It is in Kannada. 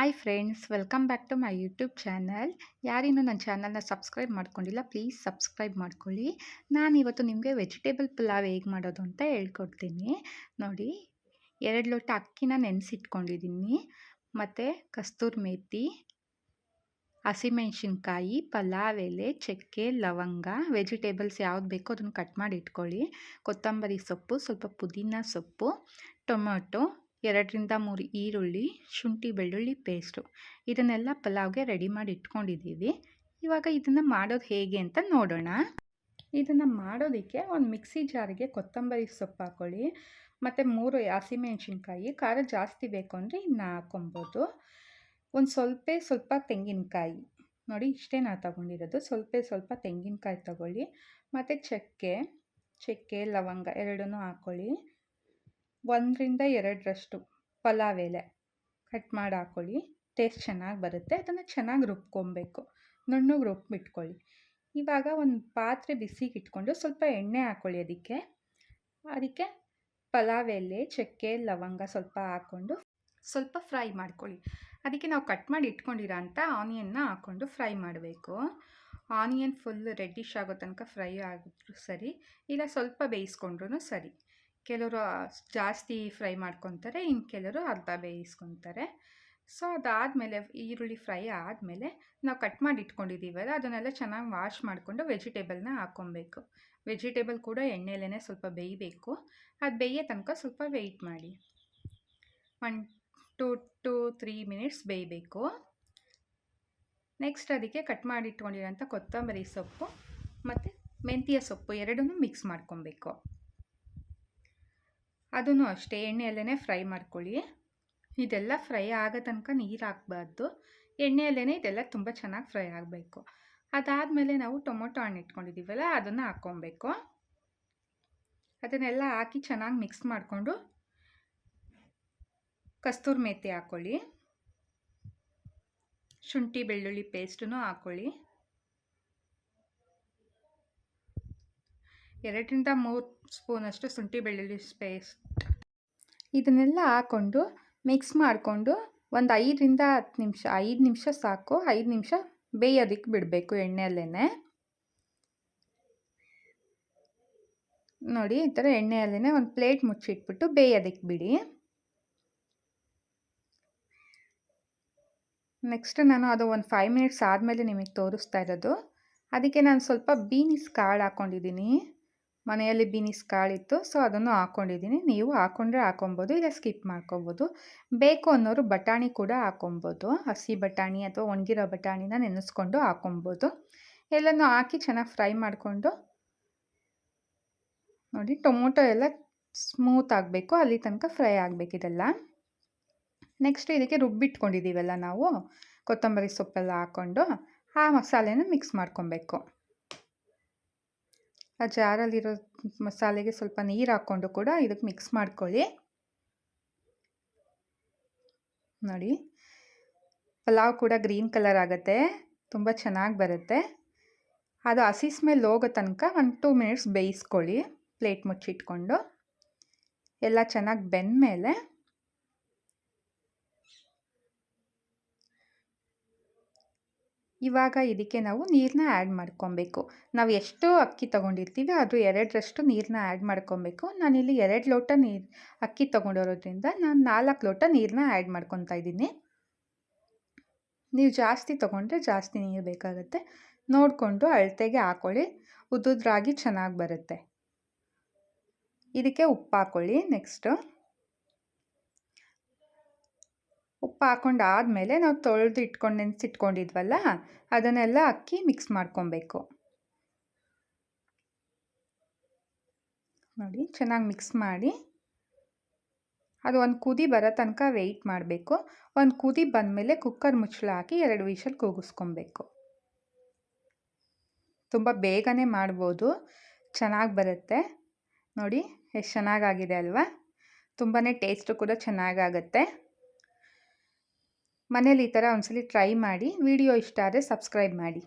Hi friends welcome back to my YouTube channel ಯಾರಿನ್ನೂ ನನ್ನ ಚಾನಲ್ನ ಸಬ್ಸ್ಕ್ರೈಬ್ ಮಾಡ್ಕೊಂಡಿಲ್ಲ ಪ್ಲೀಸ್ ಸಬ್ಸ್ಕ್ರೈಬ್ ಮಾಡ್ಕೊಳ್ಳಿ. ನಾನಿವತ್ತು ನಿಮಗೆ ವೆಜಿಟೇಬಲ್ ಪಲಾವ್ ಹೇಗೆ ಮಾಡೋದು ಅಂತ ಹೇಳ್ಕೊಡ್ತೀನಿ. ನೋಡಿ, ಎರಡು ಲೋಟ ಅಕ್ಕಿನ ನೆನೆಸಿಟ್ಕೊಂಡಿದ್ದೀನಿ ಮತ್ತು ಕಸ್ತೂರಿ ಮೇತಿ, ಹಸಿಮೆಣ್ಸಿನ್ಕಾಯಿ, ಪಲಾವ್ ಎಲೆ, ಚಕ್ಕೆ, ಲವಂಗ ವೆಜಿಟೇಬಲ್ಸ್ ಯಾವ್ದು ಬೇಕೋ ಅದನ್ನು ಕಟ್ ಮಾಡಿ ಇಟ್ಕೊಳ್ಳಿ. ಕೊತ್ತಂಬರಿ ಸೊಪ್ಪು, ಸ್ವಲ್ಪ ಪುದೀನ ಸೊಪ್ಪು, ಟೊಮೊಟೊ ಎರಡರಿಂದ ಮೂರು ಈರುಳ್ಳಿ, ಶುಂಠಿ, ಬೆಳ್ಳುಳ್ಳಿ ಪೇಸ್ಟು ಇದನ್ನೆಲ್ಲ ಪಲಾವ್ಗೆ ರೆಡಿ ಮಾಡಿ ಇಟ್ಕೊಂಡಿದ್ದೀವಿ. ಇವಾಗ ಇದನ್ನು ಮಾಡೋದು ಹೇಗೆ ಅಂತ ನೋಡೋಣ. ಇದನ್ನು ಮಾಡೋದಕ್ಕೆ ಒಂದು ಮಿಕ್ಸಿ ಜಾರಿಗೆ ಕೊತ್ತಂಬರಿ ಸೊಪ್ಪು ಹಾಕ್ಕೊಳ್ಳಿ ಮತ್ತು ಮೂರು ಹಸಿಮೆಣ್ಸಿನ್ಕಾಯಿ, ಖಾರ ಜಾಸ್ತಿ ಬೇಕು ಅಂದರೆ ಇನ್ನು ಹಾಕ್ಕೊಬೋದು. ಒಂದು ಸ್ವಲ್ಪ ಸ್ವಲ್ಪ ತೆಂಗಿನಕಾಯಿ. ನೋಡಿ, ಇಷ್ಟೇ ನಾ ತಗೊಂಡಿರೋದು. ಸ್ವಲ್ಪ ಸ್ವಲ್ಪ ತೆಂಗಿನಕಾಯಿ ತಗೊಳ್ಳಿ. ಮತ್ತು ಚಕ್ಕೆ ಚಕ್ಕೆ, ಲವಂಗ ಎರಡನ್ನೂ ಹಾಕ್ಕೊಳ್ಳಿ ಒಂದರಿಂದ ಎರಡರಷ್ಟು ಪಲಾವ್ ಎಲೆ ಕಟ್ ಮಾಡಿ ಹಾಕ್ಕೊಳ್ಳಿ ಟೇಸ್ಟ್ ಚೆನ್ನಾಗಿ ಬರುತ್ತೆ. ಅದನ್ನು ಚೆನ್ನಾಗಿ ರುಬ್ಕೊಬೇಕು. ನುಣ್ಣಗೆ ರುಬ್ಬಿಟ್ಕೊಳ್ಳಿ. ಇವಾಗ ಒಂದು ಪಾತ್ರೆ ಬಿಸಿಗೆ ಇಟ್ಕೊಂಡು ಸ್ವಲ್ಪ ಎಣ್ಣೆ ಹಾಕ್ಕೊಳ್ಳಿ ಅದಕ್ಕೆ. ಅದಕ್ಕೆ ಪಲಾವ್ ಎಲೆ, ಚಕ್ಕೆ, ಲವಂಗ ಸ್ವಲ್ಪ ಹಾಕ್ಕೊಂಡು ಸ್ವಲ್ಪ ಫ್ರೈ ಮಾಡ್ಕೊಳ್ಳಿ. ಅದಕ್ಕೆ ನಾವು ಕಟ್ ಮಾಡಿ ಇಟ್ಕೊಂಡಿರೋ ಅಂಥ ಆನಿಯನ್ನ ಹಾಕ್ಕೊಂಡು ಫ್ರೈ ಮಾಡಬೇಕು. ಆನಿಯನ್ ಫುಲ್ ರೆಡ್ಡಿಶ್ ಆಗೋ ತನಕ ಫ್ರೈ ಆಗಿದ್ರು ಸರಿ, ಇಲ್ಲ ಸ್ವಲ್ಪ ಬೇಯಿಸ್ಕೊಂಡ್ರೂ ಸರಿ. ಕೆಲವರು ಜಾಸ್ತಿ ಫ್ರೈ ಮಾಡ್ಕೊತಾರೆ, ಇನ್ನು ಕೆಲವರು ಅರ್ಧ ಬೇಯಿಸ್ಕೊತಾರೆ. ಸೊ, ಅದಾದಮೇಲೆ ಈರುಳ್ಳಿ ಫ್ರೈ ಆದಮೇಲೆ ನಾವು ಕಟ್ ಮಾಡಿ ಇಟ್ಕೊಂಡಿದ್ದೀವಲ್ಲ ಅದನ್ನೆಲ್ಲ ಚೆನ್ನಾಗಿ ವಾಶ್ ಮಾಡಿಕೊಂಡು ವೆಜಿಟೇಬಲ್ನ ಹಾಕ್ಕೊಬೇಕು. ವೆಜಿಟೇಬಲ್ ಕೂಡ ಎಣ್ಣೆಲೇ ಸ್ವಲ್ಪ ಬೇಯಬೇಕು. ಅದು ಬೇಯೋ ತನಕ ಸ್ವಲ್ಪ ವೆಯ್ಟ್ ಮಾಡಿ. One two two three minutes ಬೇಯಬೇಕು. ನೆಕ್ಸ್ಟ್ ಅದಕ್ಕೆ ಕಟ್ ಮಾಡಿ ಇಟ್ಕೊಂಡಿರೋಂಥ ಕೊತ್ತಂಬರಿ ಸೊಪ್ಪು ಮತ್ತು ಮೆಂತ್ಯ ಸೊಪ್ಪು ಎರಡನ್ನೂ ಮಿಕ್ಸ್ ಮಾಡ್ಕೊಬೇಕು. ಅದೂ ಅಷ್ಟೇ ಎಣ್ಣೆಯಲ್ಲೇ ಫ್ರೈ ಮಾಡ್ಕೊಳ್ಳಿ. ಇದೆಲ್ಲ ಫ್ರೈ ಆಗೋ ತನಕ ನೀರು ಹಾಕ್ಬಾರ್ದು. ಎಣ್ಣೆಯಲ್ಲೇ ಇದೆಲ್ಲ ತುಂಬ ಚೆನ್ನಾಗಿ ಫ್ರೈ ಆಗಬೇಕು. ಅದಾದಮೇಲೆ ನಾವು ಟೊಮೊಟೊ ಹಣ್ಣು ಇಟ್ಕೊಂಡಿದ್ದೀವಲ್ಲ ಅದನ್ನು ಹಾಕ್ಕೊಬೇಕು. ಅದನ್ನೆಲ್ಲ ಹಾಕಿ ಚೆನ್ನಾಗಿ ಮಿಕ್ಸ್ ಮಾಡಿಕೊಂಡು ಕಸ್ತೂರಿ ಮೇಥಿ ಹಾಕ್ಕೊಳ್ಳಿ ಶುಂಠಿ ಬೆಳ್ಳುಳ್ಳಿ ಪೇಸ್ಟನ್ನು ಹಾಕ್ಕೊಳ್ಳಿ ಎರಡರಿಂದ ಮೂರು ಸ್ಪೂನಷ್ಟು ಶುಂಠಿ ಬೆಳ್ಳುಳ್ಳಿ ಪೇಸ್ಟ್. ಇದನ್ನೆಲ್ಲ ಹಾಕ್ಕೊಂಡು ಮಿಕ್ಸ್ ಮಾಡಿಕೊಂಡು ಒಂದು ಐದರಿಂದ ಹತ್ತು ನಿಮಿಷ, ಐದು ನಿಮಿಷ ಸಾಕು, ಐದು ನಿಮಿಷ ಬೇಯೋದಕ್ಕೆ ಬಿಡಬೇಕು ಎಣ್ಣೆಯಲ್ಲೇ ನೋಡಿ, ಈ ಥರ ಎಣ್ಣೆಯಲ್ಲೇ ಒಂದು ಪ್ಲೇಟ್ ಮುಚ್ಚಿಟ್ಬಿಟ್ಟು ಬೇಯೋದಕ್ಕೆ ಬಿಡಿ. ನೆಕ್ಸ್ಟ್ ನಾನು ಅದು ಒಂದು ಫೈವ್ ಮಿನಿಟ್ಸ್ ಆದಮೇಲೆ ನಿಮಗೆ ತೋರಿಸ್ತಾ ಇರೋದು. ಅದಕ್ಕೆ ನಾನು ಸ್ವಲ್ಪ ಬೀನ್ಸ್ ಕಾಳು ಹಾಕ್ಕೊಂಡಿದ್ದೀನಿ ಮನೆಯಲ್ಲಿ ಬೀನಿಸ್ ಕಾಳಿತ್ತು, ಸೊ ಅದನ್ನು ಹಾಕ್ಕೊಂಡಿದ್ದೀನಿ ನೀವು ಹಾಕ್ಕೊಂಡ್ರೆ ಹಾಕೊಬೋದು, ಇಲ್ಲ ಸ್ಕಿಪ್ ಮಾಡ್ಕೊಬೋದು. ಬೇಕು ಅನ್ನೋರು ಬಟಾಣಿ ಕೂಡ ಹಾಕೊಬೋದು. ಹಸಿ ಬಟಾಣಿ ಅಥವಾ ಒಣಗಿರೋ ಬಟಾಣಿನ ನೆನೆಸ್ಕೊಂಡು ಹಾಕೊಬೋದು. ಎಲ್ಲನೂ ಹಾಕಿ ಚೆನ್ನಾಗಿ ಫ್ರೈ ಮಾಡಿಕೊಂಡು ನೋಡಿ, ಟೊಮೊಟೊ ಎಲ್ಲ ಸ್ಮೂತ್ ಆಗಬೇಕು, ಅಲ್ಲಿ ತನಕ ಫ್ರೈ ಆಗಬೇಕಿದೆಲ್ಲ ನೆಕ್ಸ್ಟ್ ಇದಕ್ಕೆ ರುಬ್ಬಿಟ್ಕೊಂಡಿದ್ದೀವಲ್ಲ ನಾವು, ಕೊತ್ತಂಬರಿ ಸೊಪ್ಪೆಲ್ಲ ಹಾಕ್ಕೊಂಡು ಆ ಮಸಾಲೆನ ಮಿಕ್ಸ್ ಮಾಡ್ಕೊಬೇಕು. ಆ ಜಾರಲ್ಲಿರೋ ಮಸಾಲೆಗೆ ಸ್ವಲ್ಪ ನೀರು ಹಾಕ್ಕೊಂಡು ಕೂಡ ಇದಕ್ಕೆ ಮಿಕ್ಸ್ ಮಾಡ್ಕೊಳ್ಳಿ. ನೋಡಿ. ಪಲಾವ್ ಕೂಡ ಗ್ರೀನ್ ಕಲರ್ ಆಗುತ್ತೆ. ತುಂಬ ಚೆನ್ನಾಗಿ ಬರುತ್ತೆ. ಅದು ಹಸಿ ಮೇಲೆ ಹೋಗೋ ತನಕ ಒಂದು ಟೂ ಮಿನಿಟ್ಸ್ ಬೇಯಿಸ್ಕೊಳ್ಳಿ. ಪ್ಲೇಟ್ ಮುಚ್ಚಿಟ್ಕೊಂಡು. ಎಲ್ಲ ಚೆನ್ನಾಗಿ ಬೆಂದಮೇಲೆ ಇವಾಗ ಇದಕ್ಕೆ ನಾವು ನೀರನ್ನ ಆ್ಯಡ್ ಮಾಡ್ಕೊಬೇಕು. ನಾವು ಎಷ್ಟು ಅಕ್ಕಿ ತೊಗೊಂಡಿರ್ತೀವಿ ಅದು ಎರಡರಷ್ಟು ನೀರನ್ನ ಆ್ಯಡ್ ಮಾಡ್ಕೊಬೇಕು. ನಾನಿಲ್ಲಿ ಎರಡು ಲೋಟ ನೀರು ಅಕ್ಕಿ ತೊಗೊಂಡಿರೋದ್ರಿಂದ ನಾನು ನಾಲ್ಕು ಲೋಟ ನೀರನ್ನ ಆ್ಯಡ್ ಮಾಡ್ಕೊತಾ ಇದ್ದೀನಿ. ನೀವು ಜಾಸ್ತಿ ತೊಗೊಂಡ್ರೆ ಜಾಸ್ತಿ ನೀರು ಬೇಕಾಗುತ್ತೆ. ನೋಡಿಕೊಂಡು ಅಳತೆಗೆ ಹಾಕೊಳ್ಳಿ. ಉದ್ದುದ್ರಾಗಿ ಚೆನ್ನಾಗಿ ಬರುತ್ತೆ. ಇದಕ್ಕೆ ಉಪ್ಪು ಹಾಕೊಳ್ಳಿ, ನೆಕ್ಸ್ಟು. ಉಪ್ಪು ಹಾಕೊಂಡು ಆದಮೇಲೆ ನಾವು ತೊಳೆದು ಇಟ್ಕೊಂಡು ನೆನೆಸಿಟ್ಕೊಂಡಿದ್ವಲ್ಲ, ಅದನ್ನೆಲ್ಲ ಅಕ್ಕಿ ಮಿಕ್ಸ್ ಮಾಡ್ಕೊಬೇಕು. ನೋಡಿ, ಚೆನ್ನಾಗಿ ಮಿಕ್ಸ್ ಮಾಡಿ. ಅದು ಒಂದು ಕುದಿ ಬರೋ ತನಕ ವೆಯ್ಟ್ ಮಾಡಬೇಕು. ಒಂದು ಕುದಿ ಬಂದಮೇಲೆ ಕುಕ್ಕರ್ ಮುಚ್ಚಳ ಹಾಕಿ ಎರಡು ವಿಷಲ್ ಕೂಗಿಸ್ಕೊಬೇಕು. ತುಂಬ ಬೇಗನೆ ಮಾಡ್ಬೋದು. ಚೆನ್ನಾಗಿ ಬರುತ್ತೆ. ನೋಡಿ, ಎಷ್ಟು ಚೆನ್ನಾಗಾಗಿದೆ ಅಲ್ವಾ? ತುಂಬಾ ಟೇಸ್ಟು ಕೂಡ ಚೆನ್ನಾಗಾಗತ್ತೆ. ಮನೇಲಿ ಈ ಥರ ಒಂದ್ಸಲಿ ಟ್ರೈ ಮಾಡಿ ವಿಡಿಯೋ ಇಷ್ಟ ಆದರೆ ಸಬ್ಸ್ಕ್ರೈಬ್ ಮಾಡಿ.